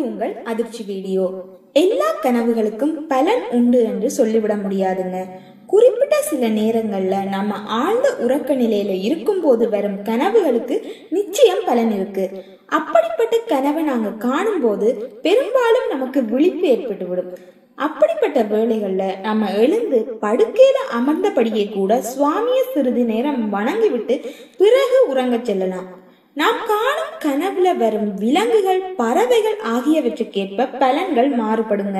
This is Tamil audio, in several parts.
உங்கள் அதிர்ச்சி வீடியோ. எல்லா கனவுகளுக்கும் பலன் உண்டு என்று சொல்லிவிட முடியாதுங்க. குறிப்பிட்ட சில நேரங்கள்ல நம்ம ஆழ்ந்த உறக்க நிலையில இருக்கும்போது வரும் கனவுகளுக்கு நிச்சயம் பலன் இருக்கு. அப்படிப்பட்ட கனவை நாங்க காணும்போது பெரும்பாலும் நமக்கு விழிப்பு ஏற்பட்டுவிடும். அப்படிப்பட்ட வேளைகள்ல நம்ம எழுந்து படுக்கையில அமர்ந்தபடியே கூட சுவாமியை சிறிது நேரம் வணங்கிவிட்டு பிறகு உறங்க செல்லலாம். நாம் காணும் கனவுல வரும் விலங்குகள் பறவைகள் ஆகியவற்றுக்கேற்ப பலன்கள் மாறுபடுங்க.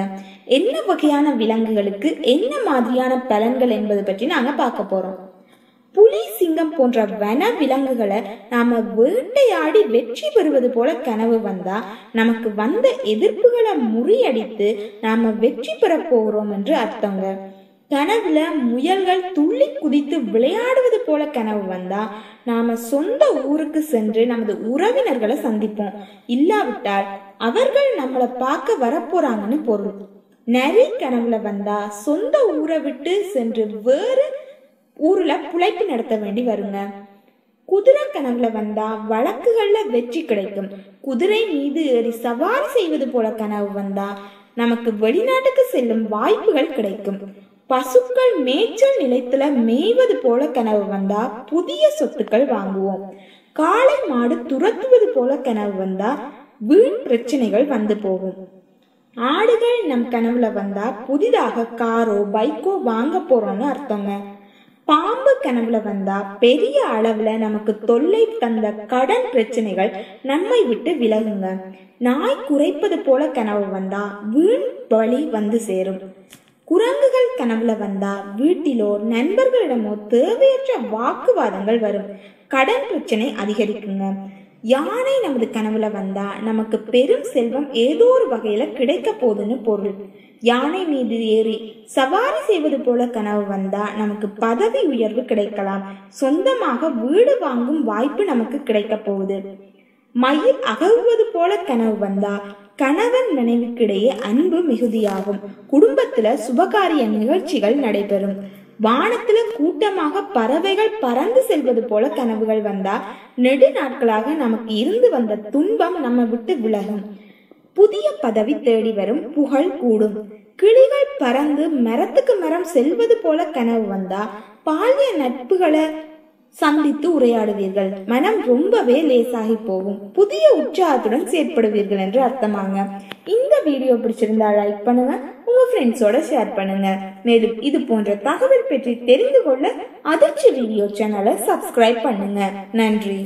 என்ன வகையான விலங்குகளுக்கு என்ன மாதிரியான பலன்கள் என்பது பற்றி நாங்க பார்க்க போறோம். புலி சிங்கம் போன்ற வன விலங்குகளை நாம வேட்டையாடி வெற்றி பெறுவது போல கனவு வந்தா நமக்கு வந்த எதிர்ப்புகளை முறியடித்து நாம வெற்றி பெற போகிறோம் என்று அர்த்தங்க. கனவுல முயல்கள் துள்ளி குதித்து விளையாடுவது போல கனவு வந்தா நாம சொந்த ஊருக்கு சென்று நமது உறவினர்களை சந்திப்போம். இல்லாவிட்டால் அவர்கள் நம்மளை பார்க்க வரப்போறாங்கன்னு பொருள். நரி கனவுல வந்தா சொந்த ஊரை விட்டு சென்று வேறு ஊர்ல புழைப்பு நடத்த வேண்டி வருங்க. குதிரை கனவுல வந்தா வழக்குகள்ல வெற்றி கிடைக்கும். குதிரை மீது ஏறி சவாரி செய்வது போல கனவு வந்தா நமக்கு வெளிநாட்டுக்கு செல்லும் வாய்ப்புகள் கிடைக்கும். பசுக்கள் மேய்ச்சல் நிலத்துல மேய்வது போல கனவு வந்தா புதிய சொத்துக்கள் வாங்குவோம். காளை மாடு துரத்துவது போல கனவு வந்தா வீண் பிரச்சனைகள் வந்து போகும். ஆடுகள் நம் கனவுல வந்தா புதிதாக காரோ பைக்கோ வாங்க போறோம்னு அர்த்தங்க. பாம்பு கனவுல வந்தா பெரிய அளவுல நமக்கு தொல்லை தந்த கடன் பிரச்சனைகள் நம்மை விட்டு விலகுங்க. நாய் குறைப்பது போல கனவு வந்தா வீண் வழி வந்து சேரும். குரங்குகள் கனவுல வந்தா வீட்டிலோ நண்பர்களிடமோ தேவையற்ற வாக்குவாதங்கள் வரும். கடன் பிரச்சனை அதிகரிக்குங்க. யானை நமது கனவுல வந்தா நமக்கு பெரும் செல்வம் ஏதோ ஒரு வகையில கிடைக்க போகுதுன்னு பொருள். யானை மீது ஏறி சவாரி செய்வது போல கனவு வந்தா நமக்கு பதவி உயர்வு கிடைக்கலாம். சொந்தமாக வீடு வாங்கும் வாய்ப்பு நமக்கு கிடைக்க போகுது. மயில் அகழ்வது போல கனவு வந்தா கணவன் நினைவுக்கிடையே அன்பு மிகுதியாகும். குடும்பத்துல சுபகாரிய நிகழ்ச்சிகள் நடைபெறும். வானத்துல கூட்டமாக பறவைகள் பறந்து செல்வது போல கனவுகள் வந்தா நெடு நாட்களாக நமக்கு இருந்து வந்த துன்பம் நம்ம விட்டு விலகும். புதிய பதவி தேடி வரும் புகழ் கூடும். கிளிகள் பறந்து மரத்துக்கு மரம் செல்வது போல கனவு வந்தா பாலிய நட்புகளை சந்தித்து உரையாடுவீர்கள். மனம் ரொம்பவே லேசாகி போகும். புதிய உற்சாகத்துடன் செயற்படுவீர்கள் என்று அர்த்தமாங்க. இந்த வீடியோ பிடிச்சிருந்தா லைக் பண்ணுங்க. உங்க ஃப்ரெண்ட்ஸோட ஷேர் பண்ணுங்க. மேலும் இது போன்ற தகவல் பற்றி தெரிந்து கொள்ள அதிர்ச்சி வீடியோ சேனலை சப்ஸ்கிரைப் பண்ணுங்க. நன்றி.